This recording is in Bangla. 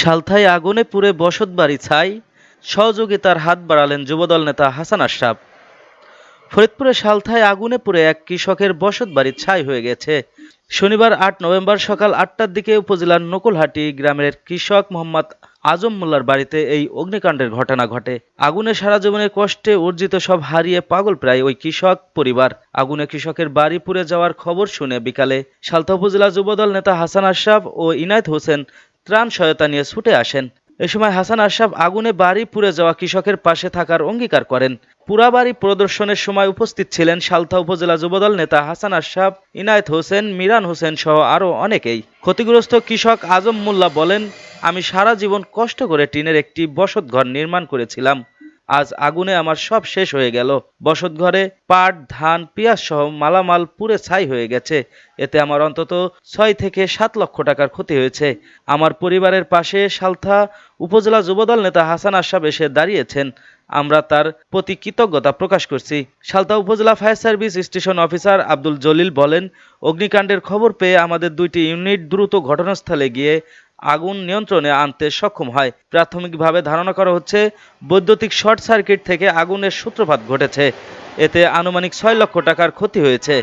সালথায় আগুনে পুড়ে বসতবাড়ি ছাই সহযোগিতার হাত বাড়ালেন যুবদল নেতা হাসান আশরাফ। ফরিদপুরে সালথায় আগুনে পুড়ে এক কৃষকের বসতবাড়ি ছাই হয়ে গেছে। শনিবার আট নভেম্বর সকাল আটটার দিকে উপজেলার নকুলহাটি গ্রামের কৃষক মোহাম্মদ আজম মোল্লার বাড়িতে এই অগ্নিকাণ্ডের ঘটনা ঘটে। আগুনে সারা জীবনের কষ্টে অর্জিত সব হারিয়ে পাগল প্রায় ওই কৃষক পরিবার। আগুনে কৃষকের বাড়ি পুড়ে যাওয়ার খবর শুনে বিকালে সালথা উপজেলা যুবদল নেতা হাসান আশরাফ ও ইনায়েত হোসেন ত্রাণ সহায়তা নিয়ে ছুটে আসেন। এ সময় হাসান আশরাফ আগুনে বাড়ি পুড়ে যাওয়া কৃষকের পাশে থাকার অঙ্গীকার করেন। পুরা বাড়ি প্রদর্শনের সময় উপস্থিত ছিলেন সালথা উপজেলা যুবদল নেতা হাসান আশরাফ, ইনায়েত হোসেন, মিরান হোসেন সহ আরও অনেকেই। ক্ষতিগ্রস্ত কৃষক আজম মোল্লা বলেন, আমি সারা জীবন কষ্ট করে টিনের একটি বসত ঘর নির্মাণ করেছিলাম। আজ আগুনে আমার সব শেষ হয়ে গেল। বসত ঘরে পাট, ধান, পেঁয়াজ সহ মালামাল পুড়ে ছাই হয়ে গেছে। এতে আমার অন্তত ছয় থেকে সাত লক্ষ টাকার ক্ষতি হয়েছে। আমার পরিবারের পাশে সালথা উপজেলা যুবদল নেতা হাসান আশরাফ এসে দাঁড়িয়েছেন। আমরা তার প্রতি কৃতজ্ঞতা প্রকাশ করছি। সালতা উপজেলা fire service station officer Abdul Jalil বলেন, অগ্নিকাণ্ডের খবর পেয়ে আমাদের দুইটি ইউনিট দ্রুত ঘটনাস্থলে গিয়ে আগুন নিয়ন্ত্রণে আনতে সক্ষম হয়। প্রাথমিকভাবে ধারণা করা হচ্ছে, বৈদ্যুতিক শর্ট সার্কিট থেকে আগুনের সূত্রপাত ঘটেছে। এতে আনুমানিক ছয় লক্ষ টাকার ক্ষতি হয়েছে।